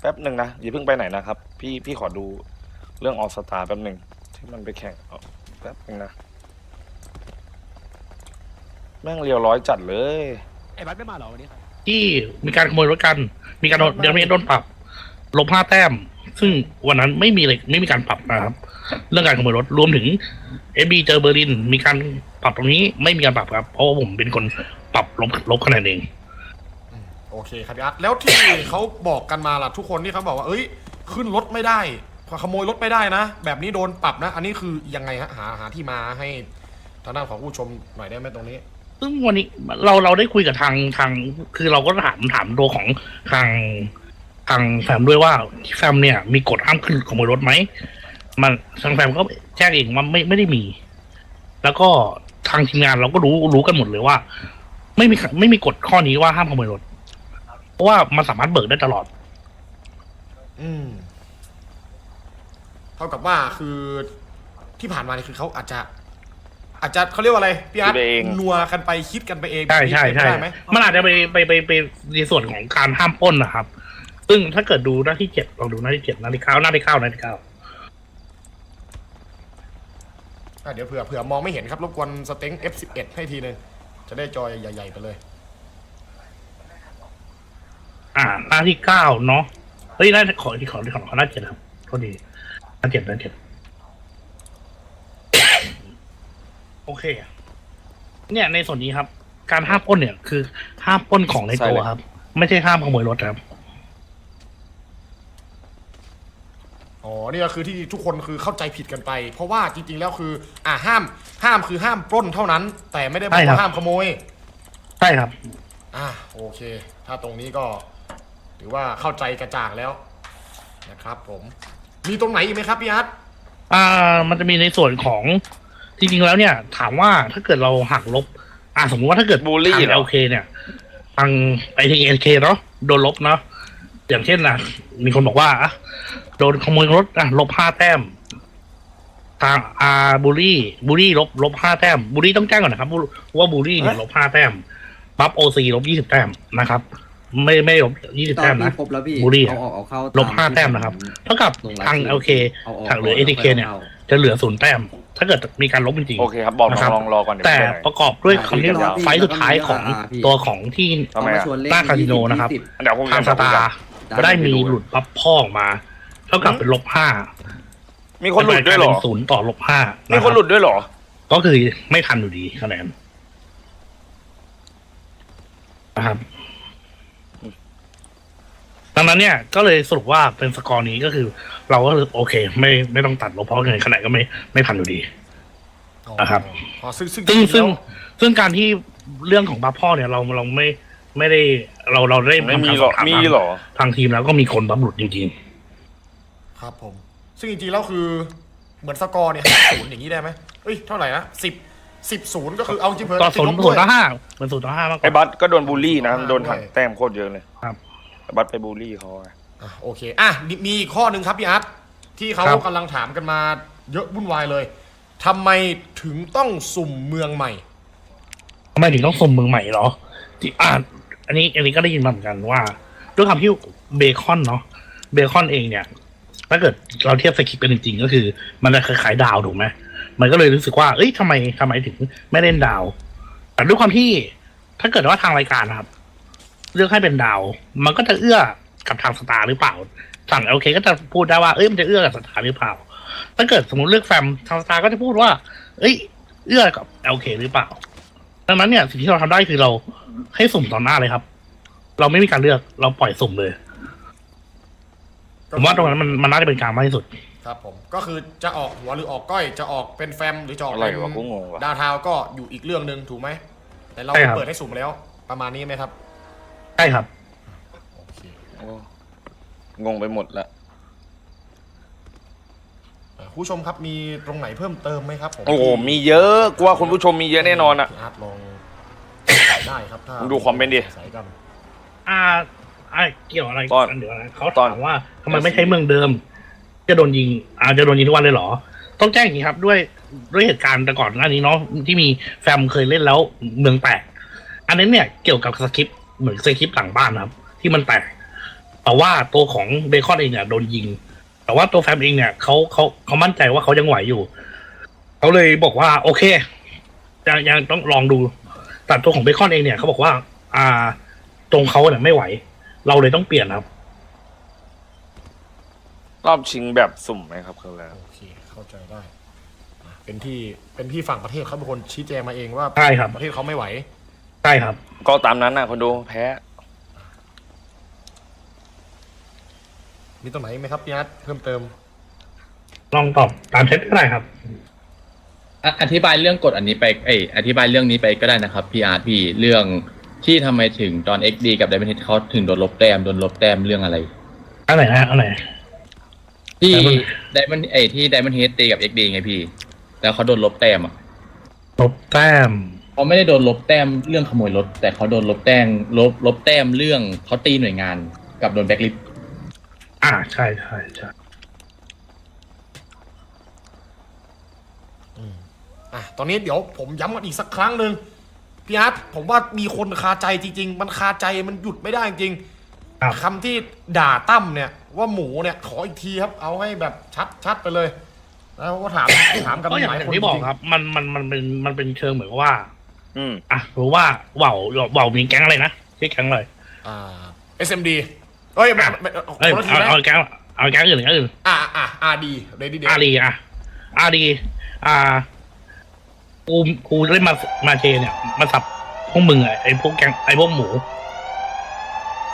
แป๊บหนึ่งนะอย่าเพิ่งไปไหนนะครับ พี่พี่ขอดูเรื่องออสตาแป๊บหนึ่งที่มันไปแข่งเอาแป๊บหนึ่งนะแม่งเรียวร้อยจัดเลย ไอ้บัสไม่มาเหรอวันนี้ครับที่มีการขโมยรถกัน มีการโดนเดี๋ยวมีโดนปรับ ลบห้าแต้ม ซึ่งวันนั้นไม่มีเลยไม่มีการปรับนะครับ เรื่องการขโมยรถรวมถึงเอบีเจอเบอร์ลิน มีการปรับตรงนี้ไม่มีการปรับครับ เพราะว่าผมเป็นคนปรับลบลบคะแนนเอง โอเคครับพี่อาร์ตแล้วที่ เขาบอกกันมาล่ะทุกคนที่เขาบอกว่า เอ้ย ขึ้นรถไม่ได้ขโมยรถไม่ได้นะ แบบนี้โดนปรับนะ อันนี้คือยังไงฮะหาหาที่มาให้ทางด้านของผู้ชมหน่อยได้ไหมตรงนี้ ซึ่งวันนี้เราเราได้คุยกับทางทาง คือเราก็ถามถามตัวของทางทางแฟมด้วยว่าแฟมเนี่ย มีกฎห้ามขึ้นขโมยรถไหมมันทางแฟมก็แจ้งเองว่าไม่ไม่ได้มี แล้วก็ทางทีมงานเราก็รู้รู้กันหมดเลยว่า ไม่มีไม่มีกฎข้อนี้ว่าห้ามขโมยรถ ราะว่ามันสามารถเบิกได้ตลอด อืมเท่ากับว่าคือที่ผ่านมานี่คือเขาอาจจะ อาจจะเขาเรียกว่าอะไรพี่อาร์ตคิดไปเอง นัวกันไปคิดกันไปเองใช่ใช่แบบนี้ใช่เป็นไปได้ไหมมันอาจจะไปไปไปไปในส่วนของการห้ามปล้นนะครับ ซึ่งถ้าเกิดดูหน้าที่เจ็ดลองดูหน้าที่เจ็ดหน้าที่เก้าหน้าที่เก้าหน้าที่เก้าอะเดี๋ยวเผื่อเผื่อมองไม่เห็นครับรบกวนสเต็ง F11 ให้ทีนึงจะได้จอยใหญ่ ๆ ไปเลย อ่า หน้าที่เก้าเนาะเฮ้ยหน้าขอที่ขอที่ขอขอหน้าเจ็ดครับโทษดีหน้าเจ็ดหน้าเจ็ดโอเค เนี่ยในส่วนนี้ครับ การห้ามปล้นเนี่ย คือห้ามปล้นของในตัวครับ ไม่ใช่ห้ามขโมยรถครับ อ๋อนี่ก็คือที่ทุกคนคือเข้าใจผิดกันไป เพราะว่าจริง ๆ แล้วคือ อ่าห้าม ห้ามคือห้ามปล้นเท่านั้น แต่ไม่ได้บอใช่กครับ ว่าห้ามขโมย ใช่ครับ อ่าโอเค ถ้าตรงนี้ก็ ถือว่าเข้าใจกระจ่างแล้วนะครับ ผมมีตรงไหนอีกไหมครับพี่อาร์ตอ่า มันจะมีในส่วนของจริงๆแล้วเนี่ย ถามว่าถ้าเกิดเราหักลบ อ่าสมมติว่าถ้าเกิดบูลลี่ทางเหรอ โอเคเนี่ยทางไอทีเอเคเนาะโดนลบเนาะอย่างเช่นนะมีคนบอกว่าอะโดนขโมยรถอะลบห้าแต้ม ทางอาบูลี่บูลี่ลบลบห้าแต้มบูลี่ต้องแจ้งก่อนนะครับว่าบูลี่เนี่ยลบห้าแต้มบัฟโอซีลบยี่สิบแต้มนะครับ ไม่ไม่ลบยี่สิบตอแต้นมนี้นะครบแล้วพี่บุรีเอาออกเอาเข้าลบตห้าที่แต้มนะครับผมเท่ากับลงรายทางชื่โอเคเอาออกทางเหลือเอก่อนทีเคเนี่ยแล้วจะเหลือศูนย์แต้ม ถ้าเกิดมีการลบจริง โอเคครับ บอกนะครับลองรอก่อนเดี๋ยวแต่ไปไหนประกอบด้วยคำนี้ยาวไฟล์สุดท้ายของอ่าพี่ตัวของที่ ทำไมเอามาอะชวนเล่นหน้าคาสิโนนะครับ ยี่สิเดี๋ยวผมทางสตาร์ได้ก็ได้มีไปดูหลุดปั๊บพ่อออกมา เท่ากับเป็นลบห้ามีคนหลุดด้วยเหรอ เป็นศูนย์ต่อลบห้ามีคนหลุดด้วยเหรอ ก็คือไม่ทันอยู่ดีคะแนนนะครับ ดังนั้นเนี่ยก็เลยสรุปว่าเป็นสกอร์นี้ก็คือ เราก็โอเค ไม่ไม่ต้องตัดลบเพราะเงินคะแนนก็ไม่ไม่ทันอยู่ดีอ๋อนะครับอ๋อซึ่งซึ่งซึ่งจริซึ่งๆแล้วซึ่งการที่เรื่องของบัฟพ่อเนี่ยเราเราไม่ไม่ได้เราเราได้ไม่ทำมีการหรสออบถามมีเหรอทางทีมแล้วก็มีคนบัฟหลุดจริงครับผม ซึ่งจริงๆแล้วคือเหมือนสกอร์เนี่ยศูนย์อย่างนี้ได้ไหมเอ้ยเท่าไหร่นะสิบสิบศูนย์ก็คือเอาจริงเพื่ๆต่อศูนย์ติดลบศูนย์ต่ด้อวยห้าเหมือนศูนย์ต่อห้ามากกไอ้ว่าบัสก็โดนบูลลี่นะโดนถังด้วยแต้มโคตรเยอะเลยครับ ไอ้บัสไปบูลลี่เขาไงอะโอเคอะมีมีอีกข้อหนึ่งครับพี่อาร์ตที่เขาครับ กำลังถามกันมาเยอะวุ่นวายเลยทำไมถึงต้องสุ่มเมืองใหม่ ทำไมถึงต้องสมเมืองใหม่เหรอที่อ่าอันนี้อันนี้ก็ได้ยินมาเหมือนกันว่าด้วยความที่เบคอนเนาะเบคอนเองเนี่ย ถ้าเกิดเราเทียบสคริปต์กันจริงๆก็คือ มันจะคล้ายๆดาวถูกไหมมันก็เลยรู้สึกว่าเอ้ยทำไมทำไมถึงไม่เล่นดาวแต่ด้วยความที่ถ้าเกิดว่าทางรายการนะครับ เลือกให้เป็นดาว มันก็จะเอื้อกับทางสตาร์หรือเปล่า สั่งโอเค ก็จะพูดได้ว่าเอ้ยมันจะเอื้อกับสตาร์หรือเปล่า ถ้าเกิดสมมติเลือกแฟมทางสตาร์ก็จะพูดว่า เอ้ย เอื้อกับโอเคหรือเปล่าดังนั้นเนี่ยสิ่งที่เราทำได้คือเราให้สุ่มต่อหน้าเลยครับ เราไม่มีการเลือกเราปล่อยสุ่มเลยผมว่าตรงนั้นมันมันน่าจะเป็นกลางมากที่สุด ครับผม ก็คือจะออกหัวหรือออกก้อย จะออกเป็นแฟมหรือจะออกอะไรเป็นวะกูงงว่ะดาวเทาวก็อยู่อีกเรื่องหนึ่งถูกไหม แต่เราใช่ครับเปิดให้สุ่มแล้ว ประมาณนี้ไหมครับใช่ครับ โอเคโอ้งงไปหมดละ เอ่อผู้ชมครับมีตรงไหนเพิ่มเติมไหมครับผมโอ้โหมีเยอะกว่าคุณผู้ชมมีเยอะแน่นอนอะ พี่อาร์ตลองใส่ได้ครับถ้ามึงดูคอมเมนต์ดิ ใส่กันอ่าอ่าเกี่ยวอะไรตอนกันเดี๋ยวนะเขาตอนถามว่าทำไมไม่ใช้เมืองเดิม จะโดนยิงอ่าจะโดนยิงทุกวันเลยเหรอ ต้องแจ้งอย่างนี้ครับ ด้วยด้วยเหตุการณ์แต่ก่อนหน้านี้เนาะที่มีแฟมเคยเล่นแล้วเมืองแตกอันนั้นเนี่ยเกี่ยวกับสคริปต์ เหมือนสคริปต์หลังบ้านนะครับ ที่มันแตกแต่ว่าตัวของเบคอนเองเนี่ยโดนยิง แต่ว่าตัวแฟมเองเนี่ยเขาเขาเขามั่นใจว่าเขายังไหวอยู่เขาเลยบอกว่า โอเคยังยังต้องลองดูแต่ตัวของเบคอนเองเนี่ยเขาบอกว่า อ่า ตรงเขาเนี่ยไม่ไหว เราเลยต้องเปลี่ยนครับ รอบชิงแบบสุ่มไหมครับคือแล้ว โอเคเข้าใจได้อะเป็นที่เป็นที่ฝั่งประเทศเขาเป็นคนชี้แจงมาเองว่าใช่ครับ ประเทศเขาไม่ไหว ใช่ครับ ก็ตามนั้นนะคนดูแพ้ มีตรงไหนไหมครับพี่นัทเพิ่มเติม ลองตอบตามเช็ก็ได้ครับ อะอธิบายเรื่องกฎอันนี้ไป เอยอธิบายเรื่องนี้ไปก็ได้นะครับพี่อาร์ตพี่เรื่องที่ทำไมถึงตอน XD กับ Diamond Head เขาถึงโดนลบแต้มโดนลบแต้มเรื่องอะไร อันไหนนะอันไหน ที่ Diamond Diamond เอยที่ Diamond Head ตีกับ XD ไงพี่ แล้วเขาโดนลบแต้มอะ ลบแต้ม เขาไม่ได้โดนลบแต้มเรื่องขโมยรถ แต่เขาโดนลบแต้มลบลบแต้มเรื่องเขาตีหน่วยงานกับโดนแบ็คลิสอ่าใช่ใช่ใช่อะตอนนี้เดี๋ยวผมย้ำกันอีกสักครั้งหนึ่งพี่อาร์ตผมว่ามีคนคาใจจริง ๆ มันคาใจมันหยุดไม่ได้จริงครับ คำที่ด่าตั้มเนี่ย ว่าหมูเนี่ยขออีกทีครับ เอาให้แบบชัดชัดไปเลย แล้วก็ถาม ถามกันก็อย่างหลายอย่าคนงที่บอกจงๆ ครับ มันมันมันเป็นมันเป็นเชิงเหมือนกับว่า อืมอะหรือว่าว่าวว่าวมีแก๊งอะไรนะชื่อแก๊งอะไรอ่า SMD เอ้ยไม่ไม่เอ้ยคนละทีเอานะเอาแก๊งเอาแก๊งอื่นแก๊งอื่นอ่าอ่าอาดีเรดี้เดอารีอะอารีอ่ากูกูเล่นมามาเชเนี่ยมาสับพวกมึงอะไอ้พวกแก๊งไอ้พวกหมู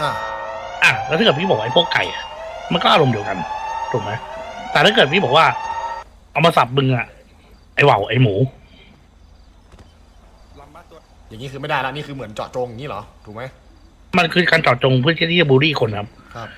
อ่าอะแล้วถ้าเกิดพี่บอกว่าไอ้พวกไก่อะมันก็อารมณ์เดียวกันถูกไหมแต่ถ้าเกิดพี่บอกว่า เอามาสับมึงอะไอ้ว่าวไอ้หมู อย่างนี้คือไม่ได้ละนี่คือเหมือนเจาะจงอย่างนี้เหรอถูกไหมมันคือการเจอดจงเพื่อที่จะบูลลี่คนครับ ครับ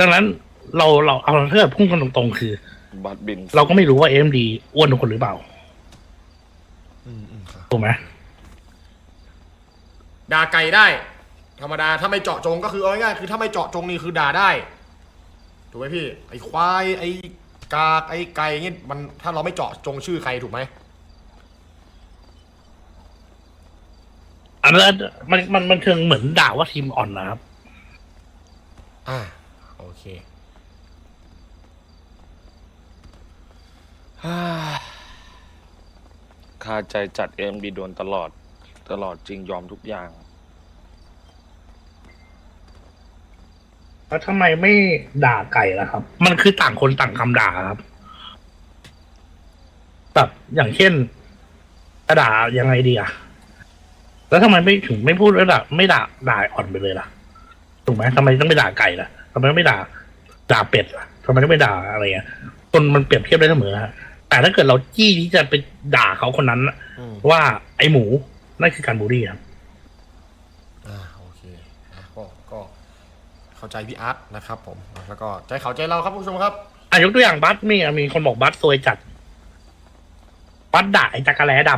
ดังนั้นเราเราเอาถ้าเกิดพุ่งกันตรงๆคือ บัตรบินเราก็ไม่รู้ว่าเอ็มดีอ้วนทุกคนหรือเปล่าอืมอืมครับถูกไหมด่าไก่ได้ ธรรมดาถ้าไม่เจาะจงก็คือเอาง่ายๆคือถ้าไม่เจาะจงนี่คือด่าได้ถูกไหมพี่ ไอ้ควายไอ้กากไอ้ไก่เงี้ยมันถ้าเราไม่เจาะจงชื่อใครถูกไหม อันนั้นมันมันมันเชิงเหมือนด่าว่าทีมอ่อนนะครับ อ่า โอเคคาใจจัดเอ็มดีโดนตลอด ตลอดจริงยอมทุกอย่าง แล้วทำไมไม่ด่าไก่ล่ะครับ มันคือต่างคนต่างคำด่าครับแบบอย่างเช่นจะด่ายังไงดีอะ แล้วทำไมไม่ถึงไม่พูดแล้วด่าไม่ด่าด่าอ่อนไปเลยล่ะถูกไหมทำไมต้องไปด่าไก่ล่ะทำไมไม่ด่าด่าเป็ดล่ะทำไมต้องไปด่าอะไรเงี้ยคนมันเปรียบเทียบได้เสมอฮะแต่ถ้าเกิดเราจี้ที่จะไปด่าเขาคนนั้นอืมว่าไอหมูนั่นคือการบูลลี่ครับอ่าโอเคอะก็ก็เข้าใจพี่อาร์ตนะครับผมแล้วก็ใจเขาใจเราครับผู้ชมครับ อะยกตัวอย่างบัสมีอะมีคนบอกบัสซวยจัดบัสด่าไอ้จักรแล้ด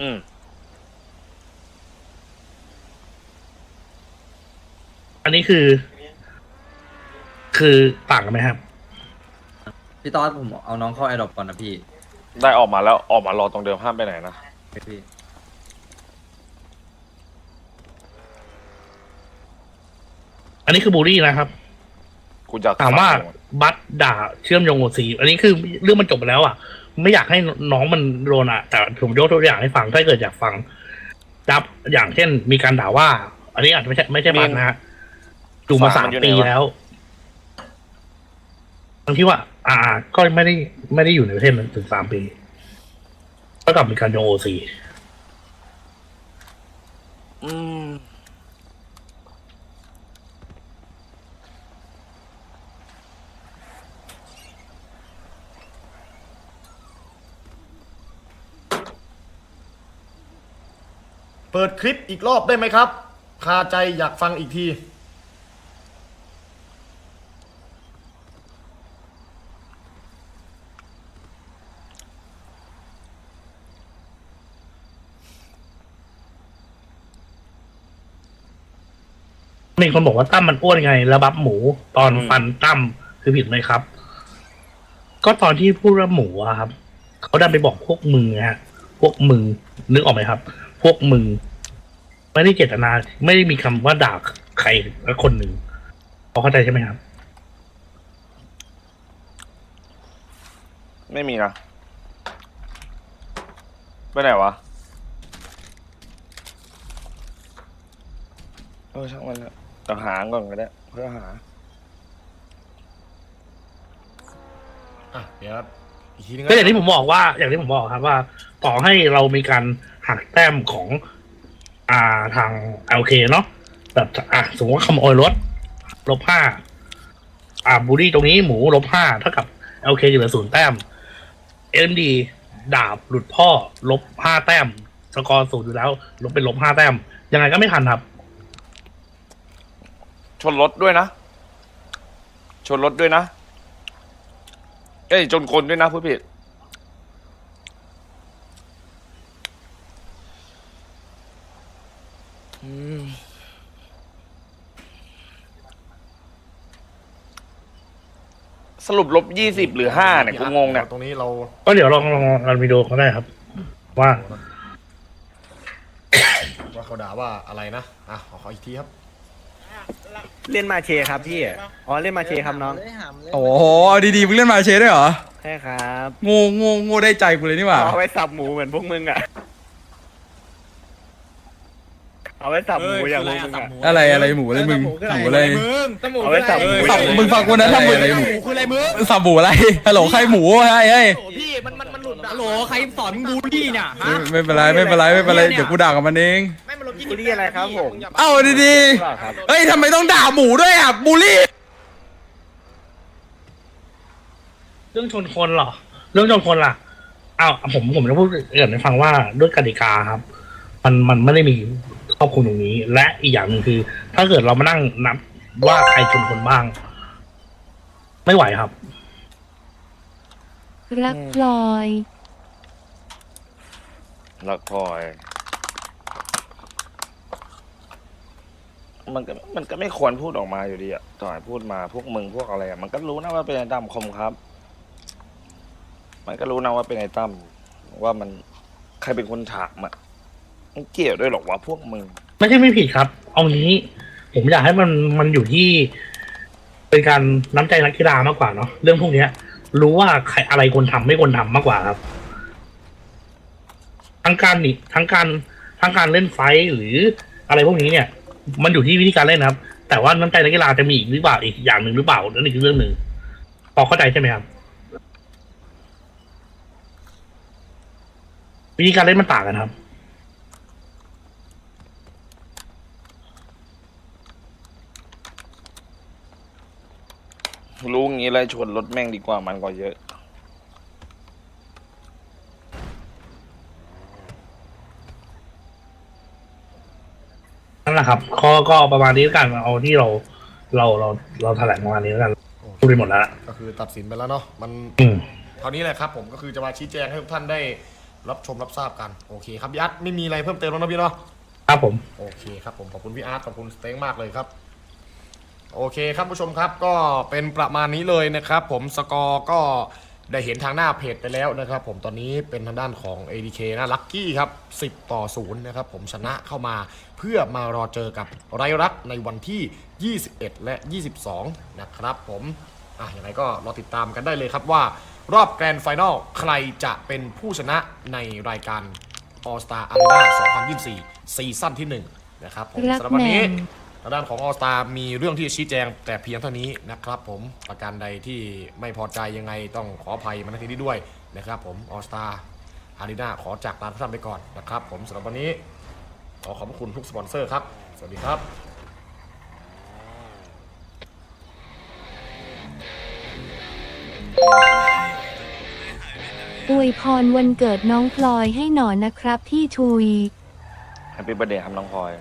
อืม อันนี้คือ คือต่างกันไหมครับ พี่ตอดผมเอาน้องเข้าไอดอปก่อนนะพี่ได้ออกมาแล้วออกมารอตรงเดิมห้ามไปไหนนะ พี่ อันนี้คือบูลลี่นะครับ กูจะถามว่าบัสด่าเชื่อมโยงกับสี อันนี้คือเรื่องมันจบไปแล้วอะ ไม่อยากให้น้องมันโดนอะ แต่ผมยกตัวอย่างให้ฟังถ้าเกิดอยากฟังจับอย่างเช่น มีการด่าว่า อันนี้อาจจะไม่ใช่ไม่ใช่บัสนะฮะ อยู่มาสามปีแล้วทั้งที่ว่า อ่า ก็ไม่ได้ไม่ได้อยู่ในประเทศนั้นถึงสามปีก็กลับมีการโยงโอซี อืม เปิดคลิปอีกรอบได้ไหมครับ คาใจอยากฟังอีกที มีคนบอกว่าตั้มมันอ้วนไงแล้วบัฟหมูตอนอืมฟันตั้มคือผิดไหมครับ ก็ตอนที่พูดว่าหมูอะครับ เขาดันไปบอกพวกมึงนะฮะ พวกมึงนึกออกไหมครับ พวกมึง ไม่ได้เจตนา ไม่ได้มีคำว่าด่าใครละคนหนึ่งพอเข้าใจใช่ไหมครับ ไม่มีนะไปไหนวะ เออช่างมันเถอะ เดี๋ยวหาก่อนก็ได้เพื่อหา อะเดี๋ยวอีกทีนึงก็อย่างที่ผมบอกว่า อย่างที่ผมบอกครับว่า ต่อให้เรามีการหักแต้มของอ่าทางโอเคเนาะแบบอะสมมติว่าขโมยรถลบห้าอ่าบูรี่ตรงนี้หมูลบห้าเท่ากับโอเคอยู่เหลือศูนย์แต้มเอ็มดีดาบหลุดพ่อ ลบห้าแต้ม สกอร์ศูนย์อยู่แล้ว ลบเป็นลบห้าแต้ม ยังไงก็ไม่ทันครับ ชนรถด้วยนะ ชนรถด้วยนะ เอ้ยชนคนด้วยนะพูดผิดอืมสรุปลบยี่สิบหรือห้าเนี่ยกูงงเนี่ยตรงนี้เราก็เดี๋ยวลองลองลองวิดีโอเขาได้ครับ ว่า ว่าเขาด่าว่าอะไรนะ อะขอขออีกทีครับ เล่นมาเชครับพี่ อ๋อเล่นมาเชครับน้องโอ้โหเอาดีๆมึงเล่นมาเชด้วยเหรอใช่ครับโง่โง่โง่ได้ใจกูเลยนี่หว่าเอาไว้สับหมูเหมือนพวกมึงอะ เอาไว้สับหมูอย่างพวกมึงอะ อะไรอะไรหมูอะไรมึงหมูอะไรเอาไว้สับหมูสับมึงฟังกูนะถ้ามึงอะไรหมูคืออะไรมึงสับหมูอะไรฮัลโหลใครหมูเฮ้ยเฮ้ยโอ้พี่มันมันมันหลุด ฮัลโหลใครสอนมึงบูลลี่เนี่ยฮะไม่ไม่เป็นไรไม่เป็นไรไม่เป็นไรเดี๋ยวกูด่ากับมันเองไม่มันลบยี่บูลลี่อะไรครับผมเอ้าดีเปล่าครับๆเฮ้ยทำไมต้องด่าหมูด้วยอะบูลลี่เรื่องชนคนเหรอ เรื่องชนคนล่ะอ้าวผมผมจะพูดเกรินให้ฟังว่าด้วยกติกาครับ มันมันไม่ได้มีครอบคลุมตรงนี้ และอีกอย่างหนึ่งคือ ถ้าเกิดเรามานั่งนับว่าใครชนคนบ้าง ไม่ไหวครับ รักพลอย รักพลอย มันก็มันก็ไม่ควรพูดออกมาอยู่ดีอะต่อให้พูดมาพวกมึงพวกอะไรอะมันก็รู้นะว่าเป็นไอ้ตั้มคมครับ มันก็รู้นะว่าเป็นไอ้ตั้มว่ามันใครเป็นคนถามอะมันเกี่ยวด้วยหรอกว่าพวกมึง ไม่ใช่ไม่ผิดครับ เอางี้ ผมอยากให้มันมันอยู่ที่ เป็นการน้ำใจนักกีฬามากกว่าเนาะเรื่องพวกเนี้ย รู้ว่าใครอะไรควรทำไม่ควรทำมากกว่าครับ ทั้งการนี่ทั้งการทั้งการเล่นไฟหรืออะไรพวกนี้เนี่ย มันอยู่ที่วิธีการเล่นนะครับ แต่ว่าน้ำใจนักกีฬาจะมีอีกหรือเปล่าอีกอย่างหนึ่งหรือเปล่านั่นอีกเรื่องหนึ่งพอเข้าใจใช่ไหมครับวิธีการเล่นมันต่างกันครับ รู้งี้เลยชวนรถแม่งดีกว่ามันกว่าเยอะนั่นแหละครับก็ก็ประมาณนี้แล้วกันเอาที่เราเราเราเราแถลงประมาณนี้แล้วกันพูดไปหมดแล้ว ก็คือตัดสินไปแล้วเนาะมันอืม เท่านี้แหละครับ ผมก็คือจะมาชี้แจงให้ทุกท่านได้รับชมรับทราบกันโอเคครับพี่อาร์ตไม่มีอะไรเพิ่มเติมแล้วนะพี่เนาะครับผม โอเคครับผมขอบคุณพี่อาร์ตขอบคุณสเต็งมากเลยครับ โอเคครับผู้ชมครับก็เป็นประมาณนี้เลยนะครับ ผมสกอร์ก็ได้เห็นทางหน้าเพจไปแล้วนะครับ ผมตอนนี้เป็นทางด้านของ ADK นะลัคกี้ครับ 10 ต่อ 0 นะครับ ผมชนะเข้ามาเพื่อมารอเจอกับไรรักในวันที่ 21 และ 22 นะครับผมอะยังไงก็รอติดตามกันได้เลยครับว่ารอบแกรนด์ไฟนอลใครจะเป็นผู้ชนะในรายการ All Star Arena 2024 ซีซั่นที่ 1 นะครับผมรักสำหรับวันนี้แมน ทางด้านของ All Star มีเรื่องที่จะชี้แจงแต่เพียงเท่านี้นะครับผมประการใดที่ไม่พอใจยังไงต้องขออภัยมาณที่นี้ด้วยนะครับผม All Star Arena ขอจากลาทุกท่านไปก่อนนะครับ ผมสำหรับวันนี้ ขอขอบพระคุณทุกสปอนเซอร์ครับ สวัสดีครับอวยพรวันเกิดน้องพลอยให้หน่อยนะครับพี่ทุย แฮปปี้เบ t ร์ a ดย์ครับน้องพลอย